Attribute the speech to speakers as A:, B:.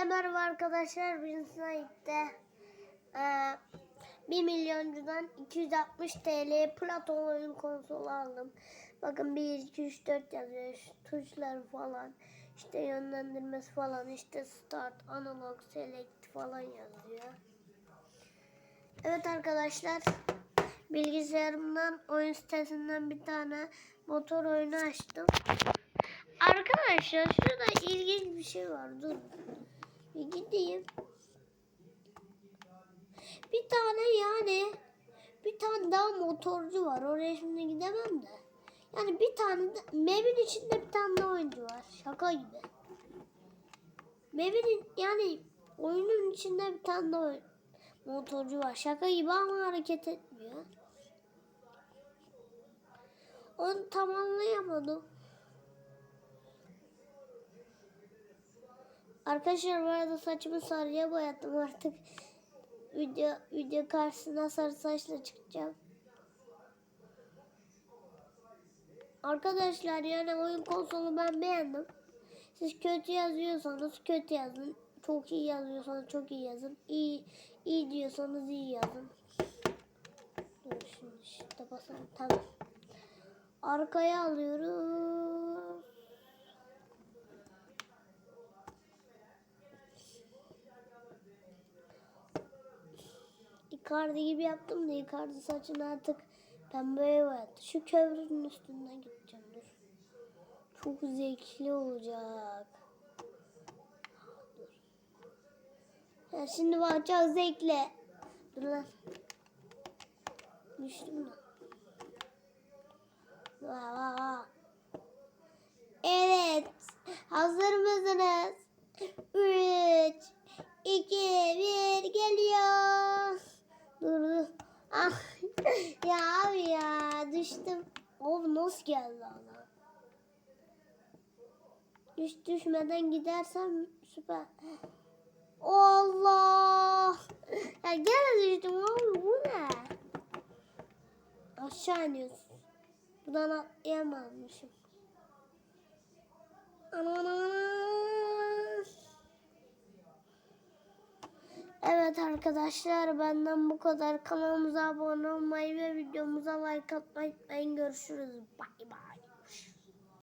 A: Hepinize merhaba arkadaşlar. Bugün Snake'de e, 1 milyoncudan 260 TL Platon oyun konsolu aldım. Bakın 1, 2, 3, 4 yazıyor. Şu tuşları falan. işte yönlendirmesi falan. işte start, analog, select falan yazıyor. Evet arkadaşlar. Bilgisayarımdan oyun sitesinden bir tane motor oyunu açtım. Arkadaşlar şurada ilginç bir şey var. Dur. Gideyim. Bir tane yani bir tane daha motorcu var. Oraya şimdi gidemem de. Yani bir tane de, map'in içinde bir tane daha oyuncu var. Şaka gibi. Map'in yani oyunun içinde bir tane daha motorcu var. Şaka gibi ama hareket etmiyor. Onu tam anlayamadım. Arkadaşlar bu arada saçımı sarıya boyattım artık. Video video karşısına sarı saçla çıkacağım. Arkadaşlar yani oyun konsolu ben beğendim. Siz kötü yazıyorsanız kötü yazın. Çok iyi yazıyorsanız çok iyi yazın. İyi iyi diyorsanız iyi yazın. Dur şimdi işte basalım. Tamam. Arkaya alıyoruz. Icardi gibi yaptım da Icardi saçını artık pembeye boyattı. Şu köprünün üstünden gideceğim dur. Çok zevkli olacak. Dur. Ya şimdi bak çok zevkli. Dur lan. Düştüm lan. Evet. Hazır mısınız? 3 2 ya abi ya düştüm. Oğlum nasıl geldi ana? Düş düşmeden gidersem süper. Allah. Ya gene düştüm oğlum bu ne? Aşağı iniyoruz. Buradan atlayamazmışım. Evet arkadaşlar benden bu kadar. Kanalımıza abone olmayı videomuza like atmayı unutmayın. Görüşürüz. Bay bay.